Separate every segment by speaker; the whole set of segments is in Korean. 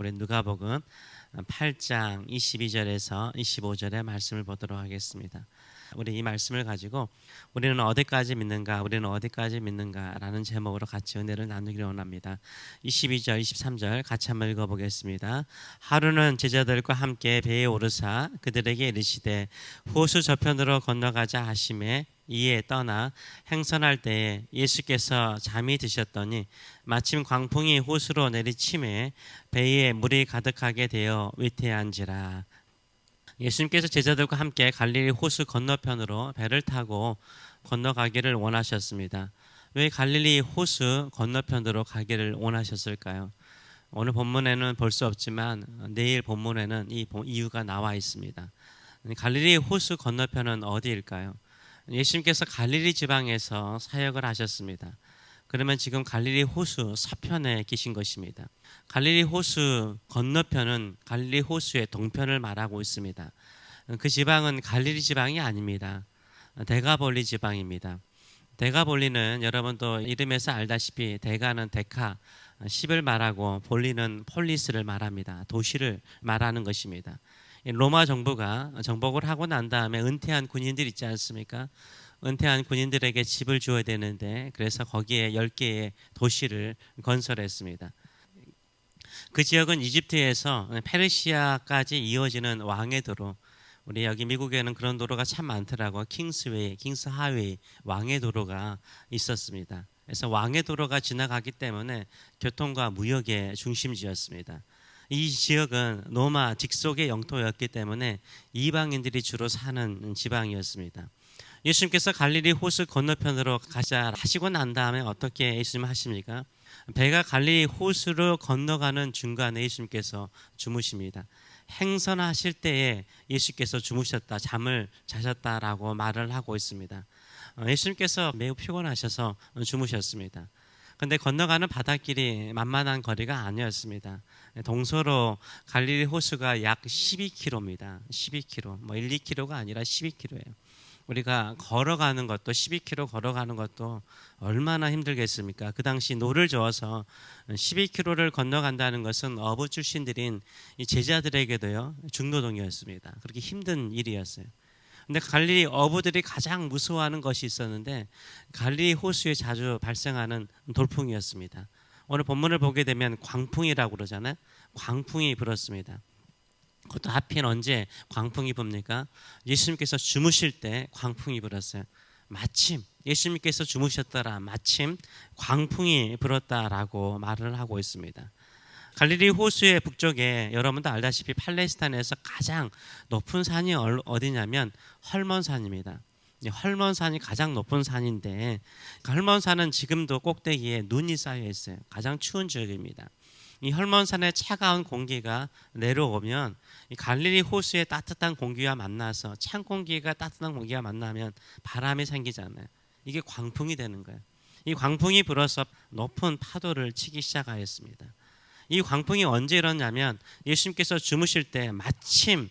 Speaker 1: 우리 누가복음 8장 22절에서 25절의 말씀을 보도록 하겠습니다. 우리 이 말씀을 가지고 우리는 어디까지 믿는가, 우리는 어디까지 믿는가라는 제목으로 같이 은혜를 나누기를 원합니다. 22절, 23절 같이 한번 읽어보겠습니다. 하루는 제자들과 함께 배에 오르사 그들에게 이르시되 호수 저편으로 건너가자 하심에 이에 떠나 행선할 때에 예수께서 잠이 드셨더니 마침 광풍이 호수로 내리침에 배에 물이 가득하게 되어 위태한지라 예수님께서 제자들과 함께 갈릴리 호수 건너편으로 배를 타고 건너가기를 원하셨습니다. 왜 갈릴리 호수 건너편으로 가기를 원하셨을까요? 오늘 본문에는 볼 수 없지만 내일 본문에는 이 이유가 나와 있습니다. 갈릴리 호수 건너편은 어디일까요? 예수님께서 갈릴리 지방에서 사역을 하셨습니다. 그러면 지금 갈릴리 호수 서편에 계신 것입니다. 갈릴리 호수 건너편은 갈릴리 호수의 동편을 말하고 있습니다. 그 지방은 갈릴리 지방이 아닙니다. 대가볼리 지방입니다. 대가볼리는 여러분도 이름에서 알다시피 대가는 데카, 10을 말하고 볼리는 폴리스를 말합니다. 도시를 말하는 것입니다. 로마 정부가 정복을 하고 난 다음에 은퇴한 군인들 있지 않습니까? 은퇴한 군인들에게 집을 주어야 되는데 그래서 거기에 10개의 도시를 건설했습니다. 그 지역은 이집트에서 페르시아까지 이어지는 왕의 도로 우리 여기 미국에는 그런 도로가 참 많더라고 킹스웨이, 킹스 하웨이 왕의 도로가 있었습니다. 그래서 왕의 도로가 지나가기 때문에 교통과 무역의 중심지였습니다. 이 지역은 로마 직속의 영토였기 때문에 이방인들이 주로 사는 지방이었습니다. 예수님께서 갈릴리 호수 건너편으로 가자 하시고 난 다음에 어떻게 예수님 하십니까? 배가 갈릴리 호수로 건너가는 중간에 예수님께서 주무십니다. 행선하실 때에 예수께서 주무셨다, 잠을 자셨다라고 말을 하고 있습니다. 어, 예수님께서 매우 피곤하셔서 주무셨습니다. 근데 건너가는 바닷길이 만만한 거리가 아니었습니다. 동서로 갈릴리 호수가 약 12km입니다. 12km. 뭐 1, 2km가 아니라 12km예요. 우리가 걸어가는 것도 12km 걸어가는 것도 얼마나 힘들겠습니까? 그 당시 노를 저어서 12km를 건너간다는 것은 어부 출신들인 제자들에게도요 중노동이었습니다. 그렇게 힘든 일이었어요. 근데 갈릴리 어부들이 가장 무서워하는 것이 있었는데 갈릴리 호수에 자주 발생하는 돌풍이었습니다. 오늘 본문을 보게 되면 광풍이라고 그러잖아요. 광풍이 불었습니다. 그것도 하필 언제 광풍이 붑니까? 예수님께서 주무실 때 광풍이 불었어요. 마침 예수님께서 주무셨더라. 마침 광풍이 불었다라고 말을 하고 있습니다. 갈릴리 호수의 북쪽에 여러분도 알다시피 팔레스타인에서 가장 높은 산이 어디냐면 헐몬산입니다. 헐몬산이 가장 높은 산인데 헐몬산은 지금도 꼭대기에 눈이 쌓여 있어요. 가장 추운 지역입니다. 이 헐몬산의 차가운 공기가 내려오면 이 갈릴리 호수의 따뜻한 공기와 만나서 찬 공기가 따뜻한 공기가 만나면 바람이 생기잖아요. 이게 광풍이 되는 거예요. 이 광풍이 불어서 높은 파도를 치기 시작하였습니다. 이 광풍이 언제 일어냐면 예수님께서 주무실 때 마침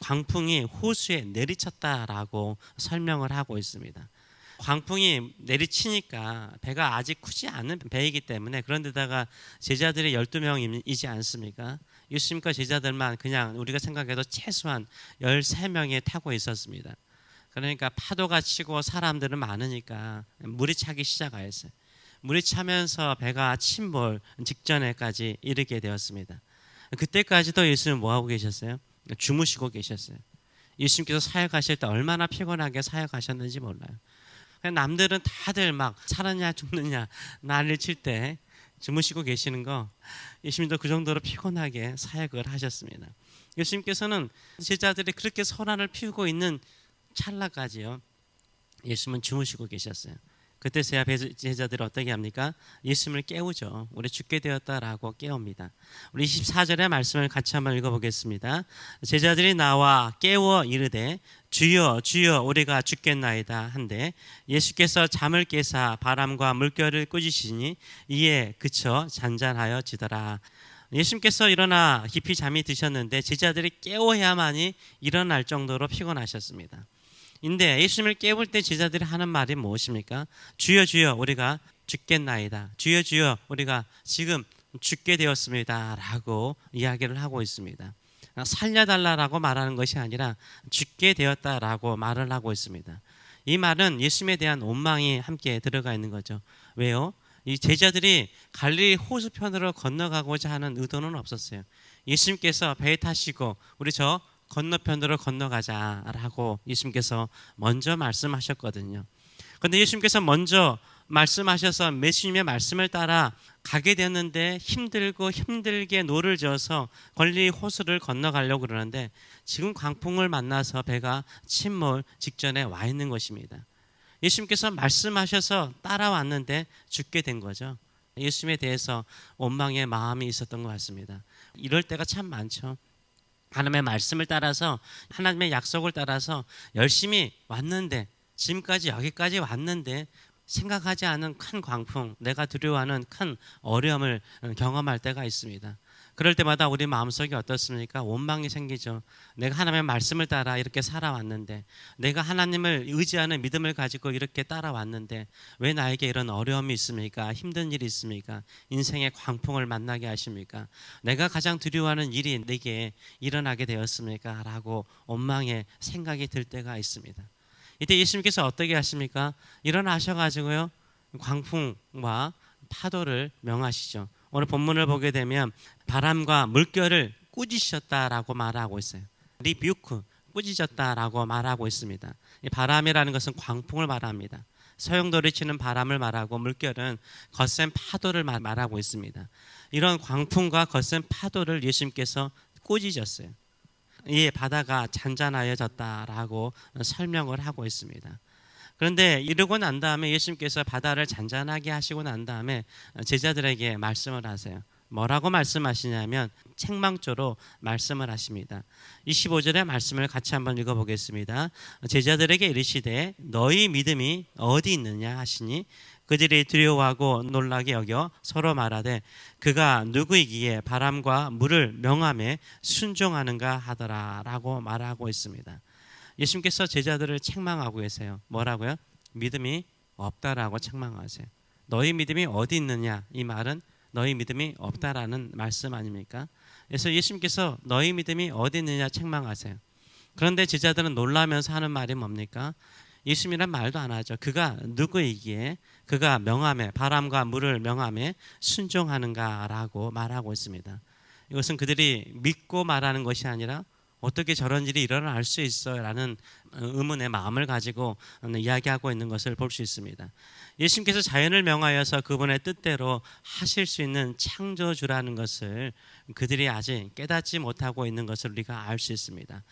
Speaker 1: 광풍이 호수에 내리쳤다라고 설명을 하고 있습니다. 광풍이 내리치니까 배가 아직 크지 않은 배이기 때문에 그런데다가 제자들이 12명이지 않습니까? 예수님과 제자들만 그냥 우리가 생각해도 최소한 13명이 타고 있었습니다. 그러니까 파도가 치고 사람들은 많으니까 물이 차기 시작하였어요. 물이 차면서 배가 침몰 직전에까지 이르게 되었습니다. 그때까지도 예수님 뭐 하고 계셨어요? 주무시고 계셨어요. 예수님께서 사역하실 때 얼마나 피곤하게 사역하셨는지 몰라요. 남들은 다들 막 살았냐 죽느냐 난리를 칠때 주무시고 계시는 거 예수님도 그 정도로 피곤하게 사역을 하셨습니다. 예수님께서는 제자들이 그렇게 소란을 피우고 있는 찰나까지요. 예수님은 주무시고 계셨어요. 그때서야 제자들이 어떻게 합니까? 예수님을 깨우죠. 우리 죽게 되었다라고 깨웁니다. 우리 24절의 말씀을 같이 한번 읽어보겠습니다. 제자들이 나와 깨워 이르되 주여 주여 우리가 죽겠나이다 한데 예수께서 잠을 깨사 바람과 물결을 꾸짖으시니 이에 그쳐 잔잔하여 지더라. 예수님께서 일어나 깊이 잠이 드셨는데 제자들이 깨워야만이 일어날 정도로 피곤하셨습니다. 인데 예수님을 깨울 때 제자들이 하는 말이 무엇입니까? 주여 주여 우리가 죽겠나이다. 주여 주여 우리가 지금 죽게 되었습니다라고 이야기를 하고 있습니다. 살려달라라고 말하는 것이 아니라 죽게 되었다라고 말을 하고 있습니다. 이 말은 예수님에 대한 원망이 함께 들어가 있는 거죠. 왜요? 이 제자들이 갈릴리 호수편으로 건너가고자 하는 의도는 없었어요. 예수님께서 배에 타시고 우리 저 건너편으로 건너가자라고 예수님께서 먼저 말씀하셨거든요. 그런데 예수님께서 먼저 말씀하셔서 예수님의 말씀을 따라 가게 되었는데 힘들고 힘들게 노를 저어서 권리 호수를 건너가려고 그러는데 지금 광풍을 만나서 배가 침몰 직전에 와 있는 것입니다. 예수님께서 말씀하셔서 따라왔는데 죽게 된 거죠. 예수님에 대해서 원망의 마음이 있었던 것 같습니다. 이럴 때가 참 많죠. 하나님의 말씀을 따라서 하나님의 약속을 따라서 열심히 왔는데 지금까지 여기까지 왔는데 생각하지 않은 큰 광풍, 내가 두려워하는 큰 어려움을 경험할 때가 있습니다. 그럴 때마다 우리 마음속에 어떻습니까? 원망이 생기죠. 내가 하나님의 말씀을 따라 이렇게 살아왔는데, 내가 하나님을 의지하는 믿음을 가지고 이렇게 따라왔는데, 왜 나에게 이런 어려움이 있습니까? 힘든 일이 있습니까? 인생의 광풍을 만나게 하십니까? 내가 가장 두려워하는 일이 내게 일어나게 되었습니까? 라고 원망의 생각이 들 때가 있습니다. 이때 예수님께서 어떻게 하십니까? 일어나셔가지고요, 광풍과 파도를 명하시죠. 오늘 본문을 보게 되면 바람과 물결을 꾸짖으셨다라고 말하고 있어요. 리뷰크 꾸짖었다라고 말하고 있습니다. 이 바람이라는 것은 광풍을 말합니다. 소용돌이 치는 바람을 말하고 물결은 거센 파도를 말하고 있습니다. 이런 광풍과 거센 파도를 예수님께서 꾸짖었어요. 이 바다가 잔잔하여졌다라고 설명을 하고 있습니다. 그런데 이러고 난 다음에 예수님께서 바다를 잔잔하게 하시고 난 다음에 제자들에게 말씀을 하세요. 뭐라고 말씀하시냐면 책망조로 말씀을 하십니다. 25절의 말씀을 같이 한번 읽어보겠습니다. 제자들에게 이르시되 너희 믿음이 어디 있느냐 하시니 그들이 두려워하고 놀라게 여겨 서로 말하되 그가 누구이기에 바람과 물을 명함에 순종하는가 하더라라고 말하고 있습니다. 예수님께서 제자들을 책망하고 계세요. 뭐라고요? 믿음이 없다라고 책망하세요. 너희 믿음이 어디 있느냐? 이 말은 너희 믿음이 없다라는 말씀 아닙니까? 그래서 예수님께서 너희 믿음이 어디 있느냐 책망하세요. 그런데 제자들은 놀라면서 하는 말이 뭡니까? 예수님이란 말도 안 하죠. 그가 누구이기에 그가 명함에 바람과 물을 명함에 순종하는가라고 말하고 있습니다. 이것은 그들이 믿고 말하는 것이 아니라 어떻게 저런 일이 일어날 수 있어라는 의문의 마음을 가지고 이야기하고 있는 것을 볼 수 있습니다. 예수님께서 자연을 명하여서 그분의 뜻대로 하실 수 있는 창조주라는 것을 그들이 아직 깨닫지 못하고 있는 것을 우리가 알 수 있습니다.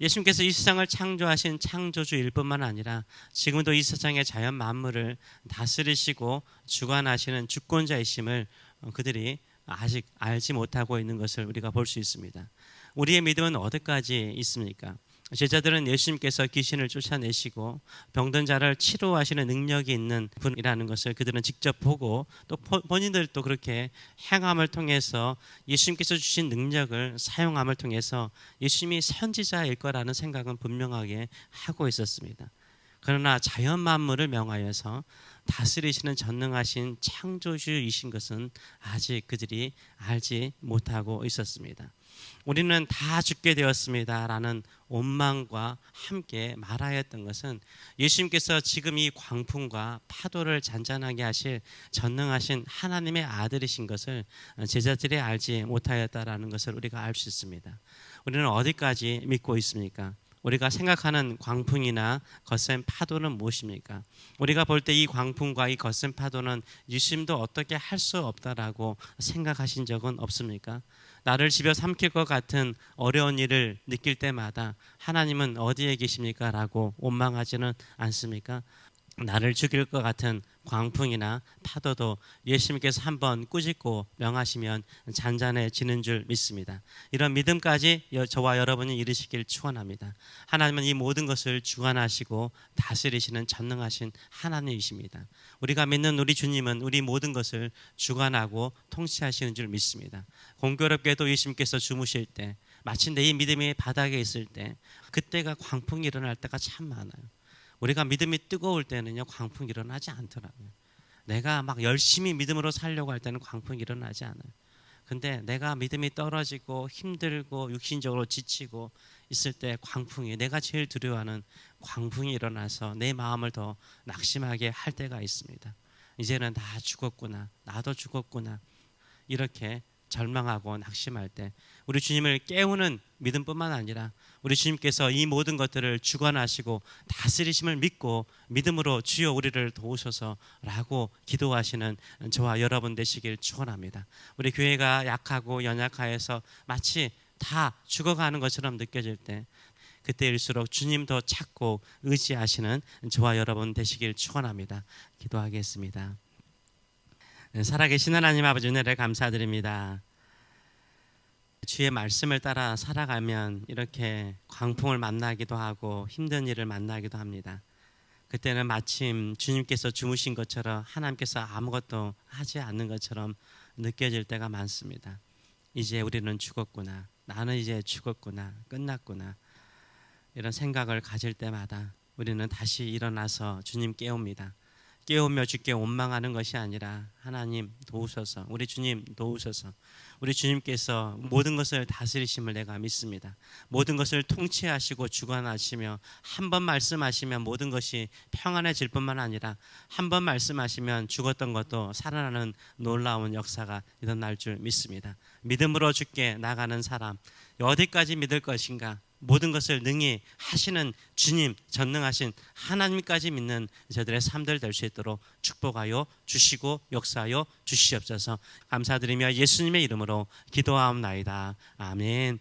Speaker 1: 예수님께서 이 세상을 창조하신 창조주일 뿐만 아니라 지금도 이 세상의 자연 만물을 다스리시고 주관하시는 주권자이심을 그들이 아직 알지 못하고 있는 것을 우리가 볼 수 있습니다. 우리의 믿음은 어디까지 있습니까? 제자들은 예수님께서 귀신을 쫓아내시고 병든 자를 치료하시는 능력이 있는 분이라는 것을 그들은 직접 보고 또 본인들도 그렇게 행함을 통해서 예수님께서 주신 능력을 사용함을 통해서 예수님이 선지자일 거라는 생각은 분명하게 하고 있었습니다. 그러나 자연 만물을 명하여서 다스리시는 전능하신 창조주이신 것은 아직 그들이 알지 못하고 있었습니다. 우리는 다 죽게 되었습니다라는 원망과 함께 말하였던 것은 예수님께서 지금 이 광풍과 파도를 잔잔하게 하실 전능하신 하나님의 아들이신 것을 제자들이 알지 못하였다라는 것을 우리가 알 수 있습니다. 우리는 어디까지 믿고 있습니까? 우리가 생각하는 광풍이나 거센 파도는 무엇입니까? 우리가 볼 때 이 광풍과 이 거센 파도는 예수님도 어떻게 할 수 없다라고 생각하신 적은 없습니까? 나를 집어 삼킬 것 같은 어려운 일을 느낄 때마다 하나님은 어디에 계십니까? 라고 원망하지는 않습니까? 나를 죽일 것 같은 광풍이나 파도도 예수님께서 한번 꾸짖고 명하시면 잔잔해지는 줄 믿습니다. 이런 믿음까지 저와 여러분이 이르시길 축원합니다. 하나님은 이 모든 것을 주관하시고 다스리시는 전능하신 하나님이십니다. 우리가 믿는 우리 주님은 우리 모든 것을 주관하고 통치하시는 줄 믿습니다. 공교롭게도 예수님께서 주무실 때 마치 내 믿음이 바닥에 있을 때 그때가 광풍이 일어날 때가 참 많아요. 우리가 믿음이 뜨거울 때는요 광풍이 일어나지 않더라고요. 내가 막 열심히 믿음으로 살려고 할 때는 광풍이 일어나지 않아요. 근데 내가 믿음이 떨어지고 힘들고 육신적으로 지치고 있을 때 광풍이 내가 제일 두려워하는 광풍이 일어나서 내 마음을 더 낙심하게 할 때가 있습니다. 이제는 나 죽었구나. 나도 죽었구나. 이렇게 절망하고 낙심할 때 우리 주님을 깨우는 믿음뿐만 아니라 우리 주님께서 이 모든 것들을 주관하시고 다스리심을 믿고 믿음으로 주여 우리를 도우소서라고 기도하시는 저와 여러분 되시길 축원합니다. 우리 교회가 약하고 연약하여서 마치 다 죽어가는 것처럼 느껴질 때 그때일수록 주님 더 찾고 의지하시는 저와 여러분 되시길 축원합니다. 기도하겠습니다. 네, 살아계신 하나님 아버지 은혜를 감사드립니다. 주의 말씀을 따라 살아가면 이렇게 광풍을 만나기도 하고 힘든 일을 만나기도 합니다. 그때는 마침 주님께서 주무신 것처럼 하나님께서 아무것도 하지 않는 것처럼 느껴질 때가 많습니다. 이제 우리는 죽었구나. 나는 이제 죽었구나. 끝났구나. 이런 생각을 가질 때마다 우리는 다시 일어나서 주님 깨웁니다. 깨우며 주께 원망하는 것이 아니라 하나님 도우소서 우리 주님 도우소서. 우리 주님께서 모든 것을 다스리심을 내가 믿습니다. 모든 것을 통치하시고 주관하시며 한 번 말씀하시면 모든 것이 평안해질 뿐만 아니라 한 번 말씀하시면 죽었던 것도 살아나는 놀라운 역사가 일어날 줄 믿습니다. 믿음으로 주께 나가는 사람 어디까지 믿을 것인가 모든 것을 능히 하시는 주님 전능하신 하나님까지 믿는 저들의 삶들 될 수 있도록 축복하여 주시고 역사하여 주시옵소서. 감사드리며 예수님의 이름으로 기도하옵나이다. 아멘